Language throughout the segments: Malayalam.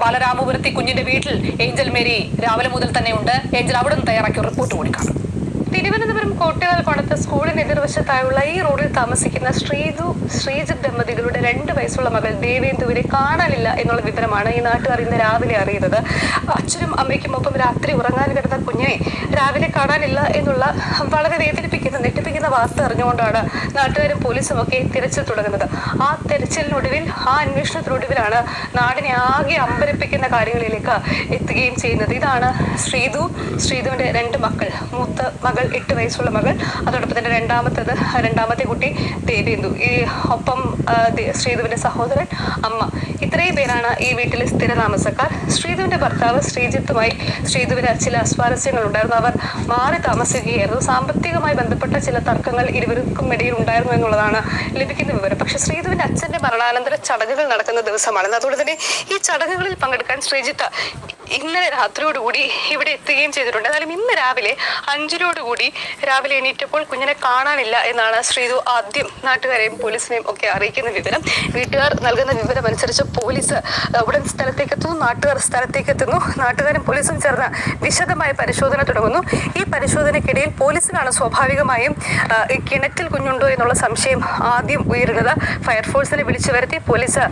ബാലരാമപുരത്തി കുഞ്ഞിന്റെ വീട്ടിൽ ഏഞ്ചൽ മേരി രാവിലെ മുതൽ തന്നെ ഉണ്ട് ഏഞ്ചൽ അവിടെ നിന്ന് തയ്യാറാക്കിയ റിപ്പോർട്ട് കൂടി കാണാം. തിരുവനന്തപുരം കോട്ടയാൽ പണത്ത് സ്കൂളിന് എതിർവശത്തായുള്ള ഈ റോഡിൽ താമസിക്കുന്ന ശ്രീതു ശ്രീജിത്ത് ദമ്പതികളുടെ രണ്ട് വയസ്സുള്ള മകൾ ദേവേന്ദുവിനെ കാണാനില്ല എന്നുള്ള വിവരമാണ് ഈ നാട്ടുകാർ ഇന്ന് രാവിലെ അറിയുന്നത്. അച്ഛനും അമ്മയ്ക്കും ഒപ്പം രാത്രി ഉറങ്ങാൻ കിടന്ന കുഞ്ഞിനെ രാവിലെ കാണാനില്ല എന്നുള്ള വളരെ വേദനിപ്പിക്കുന്ന ഞെട്ടിപ്പിക്കുന്ന വാർത്ത അറിഞ്ഞുകൊണ്ടാണ് നാട്ടുകാരും പോലീസും ഒക്കെ തിരച്ചിൽ തുടങ്ങുന്നത്. ആ തിരച്ചിലിനൊടുവിൽ ആ അന്വേഷണത്തിനൊടുവിലാണ് നാടിനെ ആകെ അമ്പരപ്പിക്കുന്ന കാര്യങ്ങളിലേക്ക് എത്തുകയും ചെയ്യുന്നത്. ഇതാണ് ശ്രീതു ശ്രീതുവിന്റെ രണ്ട് മക്കൾ. മൂത്ത മകൾ എട്ട് വയസ്സുള്ള മകൾ. അതോടൊപ്പം തന്നെ രണ്ടാമത്തത് രണ്ടാമത്തെ കുട്ടി ദേവേന്ദു. ഈ ഒപ്പം ശ്രീധുവിന്റെ സഹോദരൻ അമ്മ. ഇത്രയും പേരാണ് ഈ വീട്ടിലെ സ്ഥിര താമസക്കാർ ശ്രീധുവിന്റെ ഭർത്താവ് ശ്രീജിത്തുമായി ശ്രീധുവിന് ചില അസ്വാരസ്യങ്ങൾ ഉണ്ടായിരുന്നു അവർ മാറി താമസിക്കുകയായിരുന്നു. സാമ്പത്തികമായി ബന്ധപ്പെട്ട ചില തർക്കങ്ങൾ ഇരുവർക്കും ഇടയിൽ ഉണ്ടായിരുന്നു എന്നുള്ളതാണ് ലഭിക്കുന്ന വിവരം. പക്ഷെ ശ്രീധുവിന്റെ അച്ഛന്റെ മരണാനന്തര ചടങ്ങുകൾ നടക്കുന്ന ദിവസമാണ് അതുകൊണ്ട് തന്നെ ഈ ചടങ്ങുകളിൽ പങ്കെടുക്കാൻ ശ്രീജിത്ത് ഇന്നലെ രാത്രിയോടുകൂടി ഇവിടെ എത്തുകയും ചെയ്തിട്ടുണ്ട്. എന്നാലും ഇന്ന് രാവിലെ അഞ്ചിനോടുകൂടി രാവിലെ എണീറ്റപ്പോൾ കുഞ്ഞിനെ കാണാനില്ല എന്നാണ് ശ്രീതു ആദ്യം നാട്ടുകാരെയും പോലീസിനെയും ഒക്കെ അറിയിക്കുന്ന വിവരം. വീട്ടുകാർ നൽകുന്ന വിവരം അനുസരിച്ച് പോലീസ് ഉടൻ സ്ഥലത്തേക്ക് എത്തുന്നു നാട്ടുകാർ സ്ഥലത്തേക്ക് എത്തുന്നു നാട്ടുകാരും പോലീസും ചേർന്ന് വിശദമായ പരിശോധന തുടങ്ങുന്നു. ഈ പരിശോധനയ്ക്കിടയിൽ പോലീസിനാണ് സ്വാഭാവികമായും കിണറ്റിൽ കുഞ്ഞുണ്ടോ എന്നുള്ള സംശയം ആദ്യം ഉയരുന്നത്. ഫയർഫോഴ്സിനെ വിളിച്ചു വരുത്തി പോലീസ്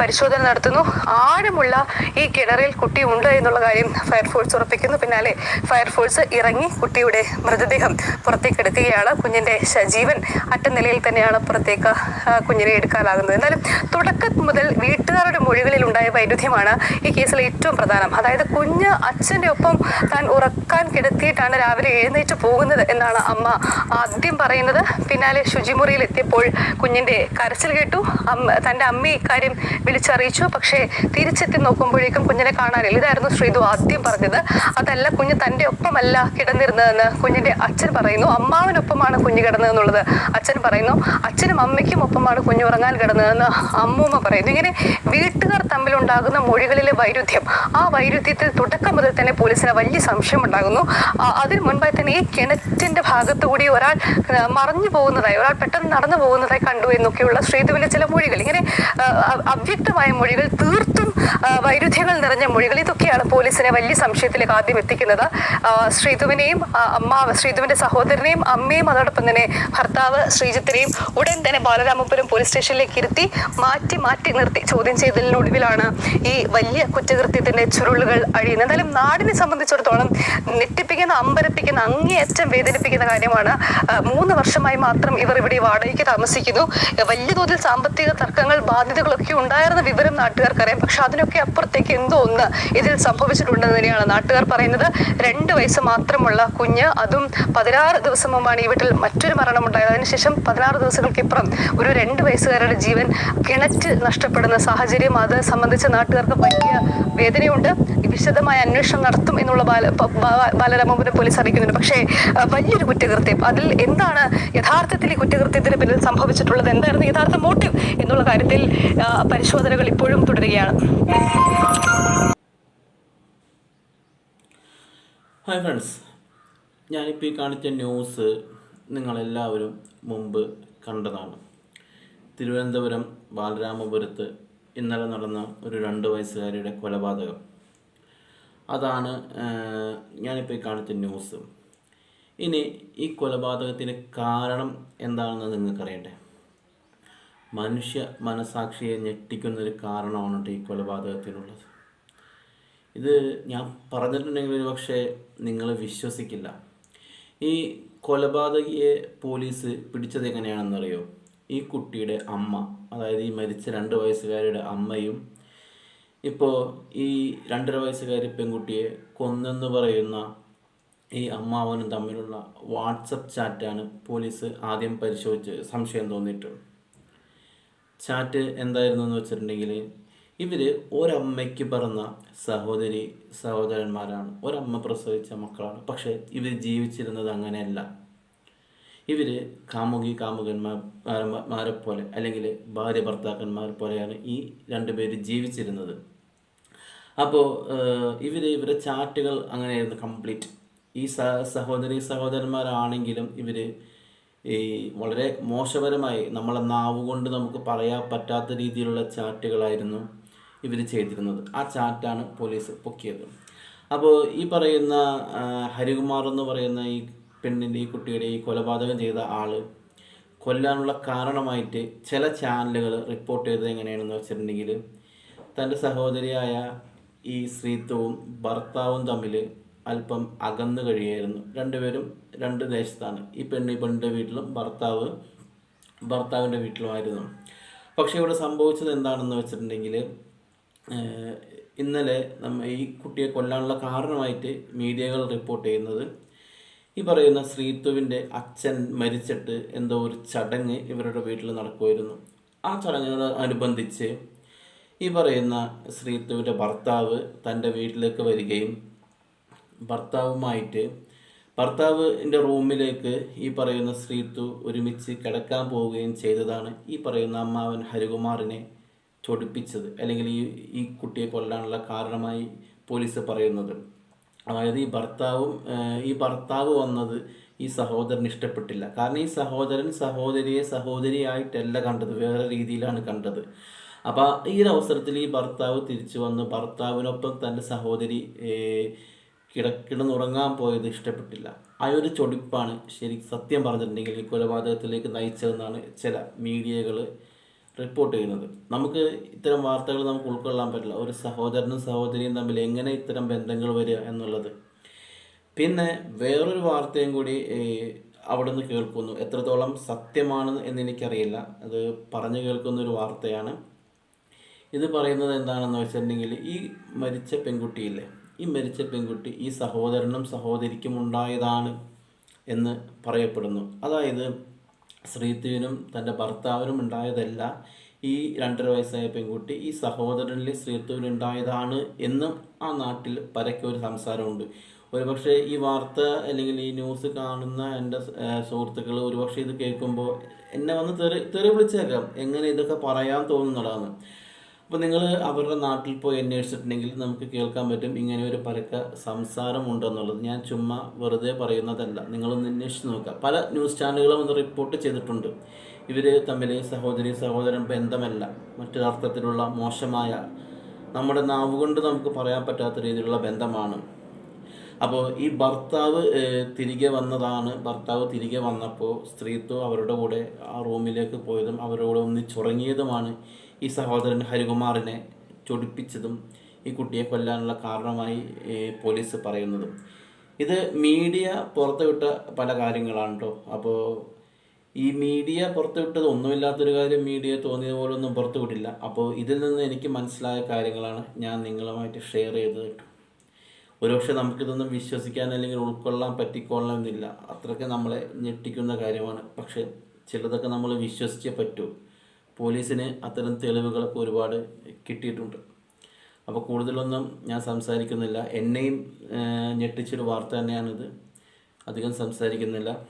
പരിശോധന നടത്തുന്നു. ആഴമുള്ള ഈ കിണറിൽ കുട്ടി ഉണ്ട് എന്നുള്ള കാര്യം ഫയർഫോഴ്സ് ഉറപ്പിക്കുന്നു. പിന്നാലെ ഫയർഫോഴ്സ് ഇറങ്ങി കുട്ടിയുടെ മൃതദേഹം പുറത്തേക്ക് എടുക്കുകയാണ് കുഞ്ഞിന്റെ സജീവൻ അറ്റ നിലയിൽ തന്നെയാണ് പുറത്തേക്ക് കുഞ്ഞിനെ എടുക്കാനാകുന്നത്. എന്നാലും തുടക്കം മുതൽ വീട്ടുകാരുടെ മൊഴികളിൽ ഉണ്ടായ വൈരുദ്ധ്യമാണ് ഈ കേസിൽ ഏറ്റവും പ്രധാനം. അതായത് കുഞ്ഞ് അച്ഛന്റെ ഒപ്പം താൻ ഉറക്കാൻ കിടത്തിയിട്ടാണ് രാവിലെ എഴുന്നേറ്റ് പോകുന്നത് എന്നാണ് അമ്മ ആദ്യം പറയുന്നത്. പിന്നാലെ ശുചിമുറിയിൽ എത്തിയപ്പോൾ കുഞ്ഞിന്റെ കരച്ചിൽ കേട്ടു. അമ്മ തന്റെ അമ്മ ഇക്കാര്യം വിളിച്ചറിയിച്ചു. പക്ഷേ തിരിച്ചെത്തി നോക്കുമ്പോഴേക്കും കുഞ്ഞിനെ കാണാനില്ല. ഇതായിരുന്നു ശ്രീതു ആദ്യം പറഞ്ഞത് അതല്ല കുഞ്ഞ് തന്റെ ഒപ്പമല്ല കിടന്നിരുന്നതെന്ന് കുഞ്ഞിന്റെ അച്ഛൻ പറയുന്നു. അമ്മാവനൊപ്പമാണ് കുഞ്ഞ് കിടന്നതെന്നുള്ളത് അച്ഛൻ പറയുന്നു. അച്ഛനും അമ്മയ്ക്കും ഒപ്പമാണ് കുഞ്ഞ് ഉറങ്ങാൻ കിടന്നതെന്ന് അമ്മൂമ്മ പറയുന്നു. ഇങ്ങനെ വീട്ടുകാർ തമ്മിലുണ്ടാകുന്ന മൊഴികളിലെ വൈരുദ്ധ്യം ആ വൈരുദ്ധ്യത്തിൽ തുടക്കം മുതൽ തന്നെ പോലീസിന് വലിയ സംശയം ഉണ്ടാകുന്നു അതിന് മുൻപായി തന്നെ ഈ കിണറ്റിന്റെ ഭാഗത്തുകൂടി ഒരാൾ ആ, മറഞ്ഞു പോകുന്നതായി ഒരാൾ പെട്ടെന്ന് നടന്നു പോകുന്നതായി കണ്ടു എന്നൊക്കെയുള്ള ശ്രീധുവിന്റെ ചില മൊഴികൾ. ഇങ്ങനെ അവ്യക്തമായ മൊഴികൾ തീർത്തും വൈരുദ്ധ്യങ്ങൾ നിറഞ്ഞ മൊഴികൾ ഇതൊക്കെയാണ് പോലീസിനെ വലിയ സംശയത്തിലേക്ക് ആദ്യം എത്തിക്കുന്നത്. ശ്രീതുവിനെയും അമ്മ ശ്രീധുവിന്റെ സഹോദരനെയും അമ്മയും അതോടൊപ്പം തന്നെ ഭർത്താവ് ശ്രീജിത്തിനെയും ഉടൻ തന്നെ ബാലരാമപുരം പോലീസ് സ്റ്റേഷനിലേക്ക് ഇരുത്തി മാറ്റി മാറ്റി നിർത്തി ചോദ്യം ചെയ്തതിനൊടുവിലാണ് ഈ വലിയ കുറ്റകൃത്യത്തിന്റെ ചുരുളുകൾ അഴിയുന്നത്. എന്തായാലും നാടിനെ സംബന്ധിച്ചിടത്തോളം ഞെട്ടിപ്പിക്കുന്ന അമ്പരപ്പിക്കുന്ന അങ്ങേയറ്റം വേദനിപ്പിക്കുന്ന കാര്യമാണ്. മൂന്ന് വർഷമായി മാത്രം ഇവർ ഇവിടെ വാടകയ്ക്ക് താമസിക്കുന്നു. വലിയ തോതിൽ സാമ്പത്തിക തർക്കങ്ങൾ ബാധ്യതകളൊക്കെ ഉണ്ടായിരുന്ന വിവരം നാട്ടുകാർക്കറിയാം. പക്ഷെ അതിനൊക്കെ അപ്പുറത്തേക്ക് എന്തോ ഒന്ന് ഇതിൽ സംഭവിച്ചിട്ടുണ്ടെന്ന് തന്നെയാണ് നാട്ടുകാർ പറയുന്നത്. രണ്ട് വയസ്സ് മാത്രമുള്ള കുഞ്ഞ് അതും പതിനാറ് ദിവസം മുമ്പാണ് ഈ വീട്ടിൽ മറ്റൊരു മരണം ഉണ്ടായത് അതിനുശേഷം പതിനാറ് ദിവസങ്ങൾക്കിപ്പുറം ഒരു രണ്ട് വയസ്സുകാരുടെ ജീവൻ കിണറ്റ് നഷ്ടപ്പെടുന്ന സാഹചര്യം അത് സംബന്ധിച്ച് നാട്ടുകാർക്ക് വലിയ വേദനയുണ്ട്. വിശദമായ അന്വേഷണം നടത്തും എന്നുള്ള ബാല ബാലരാമപുരം പോലീസ് അറിയിക്കുന്നുണ്ട്. പക്ഷേ വലിയൊരു കുറ്റകൃത്യം. അതിൽ എന്താണ് യഥാർത്ഥത്തിൽ ഈ കുറ്റകൃത്യത്തിന് പിന്നിൽ സംഭവിച്ചിട്ടുള്ളത്? എന്തായിരുന്നു യഥാർത്ഥ മോട്ടീവ് എന്നുള്ള കാര്യത്തിൽ പരിശോധനകൾ ഇപ്പോഴും തുടരുകയാണ്. ഹായ് ഫ്രണ്ട്സ് ഞാനിപ്പോൾ ഈ കാണിച്ച ന്യൂസ് നിങ്ങളെല്ലാവരും മുമ്പ് കണ്ടതാണ്. തിരുവനന്തപുരം ബാലരാമപുരത്ത് ഇന്നലെ നടന്ന ഒരു രണ്ട് വയസ്സുകാരിയുടെ കൊലപാതകം. അതാണ് ഞാനിപ്പോൾ ഈ കാണിച്ച ന്യൂസ് ഇനി ഈ കൊലപാതകത്തിന് കാരണം എന്താണെന്ന് നിങ്ങൾക്കറിയണ്ടേ മനുഷ്യ മനസാക്ഷിയെ ഞെട്ടിക്കുന്നൊരു കാരണമാണ് ഈ കൊലപാതകത്തിനുള്ളത്. ഇത് ഞാൻ പറഞ്ഞിട്ടുണ്ടെങ്കിൽ ഒരു പക്ഷേ നിങ്ങൾ വിശ്വസിക്കില്ല. ഈ കൊലപാതകിയെ പോലീസ് പിടിച്ചത് എങ്ങനെയാണെന്നറിയോ? ഈ കുട്ടിയുടെ അമ്മ അതായത് ഈ മരിച്ച രണ്ട് വയസ്സുകാരിയുടെ അമ്മയും ഇപ്പോൾ ഈ രണ്ടര വയസ്സുകാരി പെൺകുട്ടിയെ കൊന്നെന്ന് പറയുന്ന ഈ അമ്മാവനും തമ്മിലുള്ള വാട്സപ്പ് ചാറ്റാണ് പോലീസ് ആദ്യം പരിശോധിച്ച് സംശയം തോന്നിയിട്ട്. ചാറ്റ് എന്തായിരുന്നു എന്ന് വെച്ചിട്ടുണ്ടെങ്കിൽ ഇവർ ഒരമ്മയ്ക്ക് പിറന്ന സഹോദരി സഹോദരന്മാരാണ്. ഒരമ്മ പ്രസവിച്ച മക്കളാണ്. പക്ഷേ ഇവർ ജീവിച്ചിരുന്നത് അങ്ങനെയല്ല. ഇവർ കാമുകി കാമുകന്മാരെ പോലെ അല്ലെങ്കിൽ ഭാര്യ ഭർത്താക്കന്മാരെ പോലെയാണ് ഈ രണ്ടുപേര് ജീവിച്ചിരുന്നത്. അപ്പോൾ ഇവർ ഇവരുടെ ചാറ്റുകൾ അങ്ങനെയായിരുന്നു കംപ്ലീറ്റ്. ഈ സഹോദരി സഹോദരന്മാരാണെങ്കിലും ഇവർ ഈ വളരെ മോശപരമായി നമ്മളെ നാവ് കൊണ്ട് നമുക്ക് പറയാൻ പറ്റാത്ത രീതിയിലുള്ള ചാറ്റുകളായിരുന്നു ഇവർ ചെയ്തിരുന്നത് ആ ചാറ്റാണ് പോലീസ് പൊക്കിയത്. അപ്പോൾ ഈ പറയുന്ന ഹരികുമാർ എന്ന് പറയുന്ന ഈ പെണ്ണിന്റെ ഈ കുട്ടിയുടെ ഈ കൊലപാതകം ചെയ്ത ആൾ കൊല്ലാനുള്ള കാരണമായിട്ട് ചില ചാനലുകൾ റിപ്പോർട്ട് ചെയ്തത് എങ്ങനെയാണെന്ന് വെച്ചിട്ടുണ്ടെങ്കിൽ തന്റെ സഹോദരിയായ ഈ സ്ത്രീത്വവും ഭർത്താവും തമ്മിൽ അല്പം അകന്നു കഴിയായിരുന്നു. രണ്ടുപേരും രണ്ട് ദേശത്താണ്. ഈ പെണ്ണ് പെണ്ണിന്റെ വീട്ടിലും ഭർത്താവ് ഭർത്താവിന്റെ വീട്ടിലുമായിരുന്നു. പക്ഷേ ഇവിടെ സംഭവിച്ചത് എന്താണെന്ന് വെച്ചിട്ടുണ്ടെങ്കിൽ ഇന്നലെ നമ്മ ഈ കുട്ടിയെ കൊല്ലാനുള്ള കാരണമായിട്ട് മീഡിയകൾ റിപ്പോർട്ട് ചെയ്യുന്നത് ഈ പറയുന്ന ശ്രീത്തുവിന്റെ അച്ഛൻ മരിച്ചിട്ട് എന്തോ ഒരു ചടങ്ങ് ഇവരുടെ വീട്ടിൽ നടക്കുമായിരുന്നു ആ ചടങ്ങിനോട് അനുബന്ധിച്ച് ഈ പറയുന്ന ശ്രീത്തുവിന്റെ ഭർത്താവ് തന്റെ വീട്ടിലേക്ക് വരികയും ഭർത്താവുമായിട്ട് ഭർത്താവിന്റെ റൂമിലേക്ക് ഈ പറയുന്ന ശ്രീത്തു ഒരുമിച്ച് കിടക്കാൻ പോവുകയും ചെയ്തതാണ്. ഈ പറയുന്ന അമ്മാവൻ ഹരികുമാറിനെ ചൊടിപ്പിച്ചത്. അല്ലെങ്കിൽ ഈ ഈ കുട്ടിയെ കൊല്ലാനുള്ള കാരണമായി പോലീസ് പറയുന്നത്. അതായത് ഈ ഭർത്താവും ഈ ഭർത്താവ് വന്നത് ഈ സഹോദരന് ഇഷ്ടപ്പെട്ടില്ല. കാരണം ഈ സഹോദരൻ സഹോദരിയെ സഹോദരിയായിട്ടല്ല കണ്ടത്. വേറെ രീതിയിലാണ് കണ്ടത്. അപ്പോൾ ഈ ഒരു അവസരത്തിൽ ഈ ഭർത്താവ് തിരിച്ചു വന്ന് ഭർത്താവിനൊപ്പം തന്റെ സഹോദരി കിടക്കിടന്നുറങ്ങാൻ പോയത് ഇഷ്ടപ്പെട്ടില്ല. ആ ഒരു ചൊടിപ്പാണ് ശരി സത്യം പറഞ്ഞിട്ടുണ്ടെങ്കിൽ ഈ കൊലപാതകത്തിലേക്ക് നയിച്ചതെന്നാണ് ചില മീഡിയകൾ റിപ്പോർട്ട് ചെയ്യുന്നത്. നമുക്ക് ഇത്തരം വാർത്തകൾ നമുക്ക് ഉൾക്കൊള്ളാൻ പറ്റില്ല. ഒരു സഹോദരനും സഹോദരിയും തമ്മിൽ എങ്ങനെ ഇത്തരം ബന്ധങ്ങൾ വരിക എന്നുള്ളത്. പിന്നെ വേറൊരു വാർത്തയും കൂടി അവിടുന്ന് അവിടെ കേൾക്കുന്നു. എത്രത്തോളം സത്യമാണ് എന്ന് എനിക്കറിയില്ല. അത് പറഞ്ഞു കേൾക്കുന്ന ഒരു വാർത്തയാണ്. ഇത് പറയുന്നത് എന്താണെന്ന് വെച്ചിട്ടുണ്ടെങ്കിൽ ഈ മരിച്ച പെൺകുട്ടിയില്ലേ? ഈ മരിച്ച പെൺകുട്ടി ഈ സഹോദരനും സഹോദരിക്കും ഉണ്ടായതാണ് എന്ന് പറയപ്പെടുന്നു. അതായത് ശ്രീത്തുവിനും തന്റെ ഭർത്താവിനും ഉണ്ടായതല്ല. ഈ രണ്ടര വയസ്സായ പെൺകുട്ടി ഈ സഹോദരനിൽ സ്ത്രീത്വം ഉണ്ടായതാണ് എന്നും ആ നാട്ടിൽ പരക്കെ ഒരു സംസാരമുണ്ട്. ഒരുപക്ഷെ ഈ വാർത്ത അല്ലെങ്കിൽ ഈ ന്യൂസ് കാണുന്ന എന്റെ സുഹൃത്തുക്കൾ ഒരുപക്ഷെ ഇത് കേൾക്കുമ്പോൾ എന്നെ വന്ന് തെറി തെറി വിളിച്ചേക്കാം. എങ്ങനെ ഇതൊക്കെ പറയാൻ തോന്നുന്നതാണ്. അപ്പോൾ നിങ്ങൾ അവരുടെ നാട്ടിൽ പോയി അന്വേഷിച്ചിട്ടുണ്ടെങ്കിൽ നമുക്ക് കേൾക്കാൻ പറ്റും ഇങ്ങനെ ഒരു പരക്ക സംസാരം ഉണ്ടെന്നുള്ളത് ഞാൻ ചുമ്മാ വെറുതെ പറയുന്നതല്ല. നിങ്ങളൊന്ന് അന്വേഷിച്ച് നോക്കുക. പല ന്യൂസ് ചാനലുകളും ഒന്ന് റിപ്പോർട്ട് ചെയ്തിട്ടുണ്ട്. ഇവർ തമ്മിൽ സഹോദരി സഹോദരൻ ബന്ധമല്ല. മറ്റൊരർത്ഥത്തിലുള്ള മോശമായ നമ്മുടെ നാവുകൊണ്ട് നമുക്ക് പറയാൻ പറ്റാത്ത രീതിയിലുള്ള ബന്ധമാണ്. അപ്പോൾ ഈ ഭർത്താവ് തിരികെ വന്നതാണ്. ഭർത്താവ് തിരികെ വന്നപ്പോൾ സ്ത്രീത്വം അവരുടെ കൂടെ ആ റൂമിലേക്ക് പോയതും അവരോട് ഒന്നിച്ചുറങ്ങിയതുമാണ് ഈ സഹോദരൻ ഹരികുമാറിനെ ചൊടിപ്പിച്ചതും ഈ കുട്ടിയെ കൊല്ലാനുള്ള കാരണമായി പോലീസ് പറയുന്നതും. ഇത് മീഡിയ പുറത്തുവിട്ട പല കാര്യങ്ങളാണ് കേട്ടോ അപ്പോൾ ഈ മീഡിയ പുറത്തുവിട്ടത് ഒന്നുമില്ലാത്തൊരു കാര്യം മീഡിയ തോന്നിയത് പോലെ ഒന്നും പുറത്തുവിട്ടില്ല. അപ്പോൾ ഇതിൽ നിന്ന് എനിക്ക് മനസ്സിലായ കാര്യങ്ങളാണ് ഞാൻ നിങ്ങളുമായിട്ട് ഷെയർ ചെയ്തത് കേട്ടോ ഒരുപക്ഷെ നമുക്കിതൊന്നും വിശ്വസിക്കാൻ അല്ലെങ്കിൽ ഉൾക്കൊള്ളാൻ പറ്റിക്കൊള്ളണമെന്നില്ല. അത്രയ്ക്ക് നമ്മളെ ഞെട്ടിക്കുന്ന കാര്യമാണ്. പക്ഷേ ചിലതൊക്കെ നമ്മൾ വിശ്വസിച്ചേ പറ്റൂ. പോലീസിന് അത്തരം തെളിവുകളൊക്കെ ഒരുപാട് കിട്ടിയിട്ടുണ്ട്. അപ്പോൾ കൂടുതലൊന്നും ഞാൻ സംസാരിക്കുന്നില്ല. എന്നെയും ഞെട്ടിച്ചൊരു വാർത്ത തന്നെയാണിത്. അധികം സംസാരിക്കുന്നില്ല.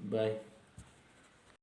ബൈ.